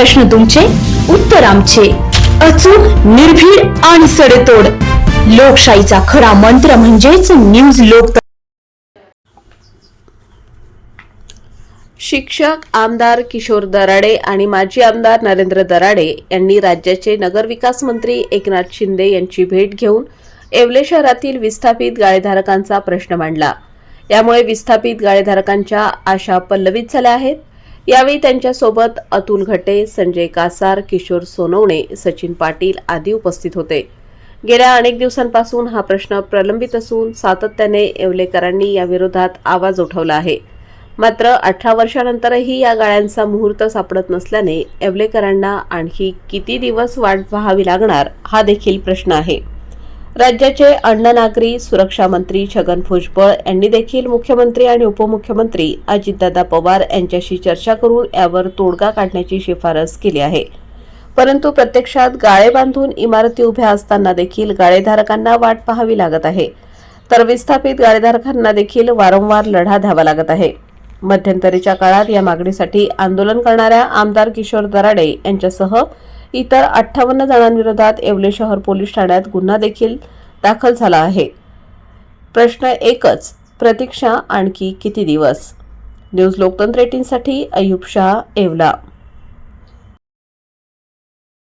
प्रश्न तुमचे उत्तर आमचे. अचूक निर्भीड आणि सडेतोड. लोकशाहीचा खरा मंत्र म्हणजेच न्यूज लोक शिक्षक आमदार किशोर दराडे आणि माजी आमदार नरेंद्र दराडे यांनी राज्याचे नगरविकास मंत्री एकनाथ शिंदे यांची भेट घेऊन येवले शहरातील विस्थापित गाळेधारकांचा प्रश्न मांडला. यामुळे विस्थापित गाळेधारकांच्या आशा पल्लवित झाल्या आहेत. यावेळी त्यांच्यासोबत अतुल घटे संजय कासार किशोर सोनवणे सचिन पाटील आदी उपस्थित होते. गेल्या अनेक दिवसांपासून हा प्रश्न प्रलंबित असून सातत्याने येवलेकरांनी याविरोधात आवाज उठवला आहे. मात्र अठरा वर्षानंतरही या गाळ्यांचा मुहूर्त सापडत नसल्याने येवलेकरांना आणखी किती दिवस वाट पाहावी लागणार हा देखील प्रश्न आहे. राज्याचे अन्न नागरी सुरक्षा मंत्री छगन भुजबळ यांनी देखील मुख्यमंत्री आणि उपमुख्यमंत्री अजितदादा पवार यांच्याशी चर्चा करून यावर तोडगा काढण्याची शिफारस केली आहे. परंतु प्रत्यक्षात गाळे बांधून इमारती उभ्या असताना देखील गाळेधारकांना वाट पाहावी लागत आहे. तर विस्थापित गाळेधारकांना देखील वारंवार लढा द्यावा लागत आहे. मध्यंतरीच्या काळात या मागणीसाठी आंदोलन करणाऱ्या आमदार किशोर दराडे यांच्यासह इतर अठ्ठावन्न जणांविरोधात येवले शहर पोलीस ठाण्यात गुन्हा देखील दाखल झाला आहे. प्रश्न एकच प्रतीक्षा आणखी किती दिवस? न्यूज लोकतंत्र एटीनसाठी अयुब शाह येवला.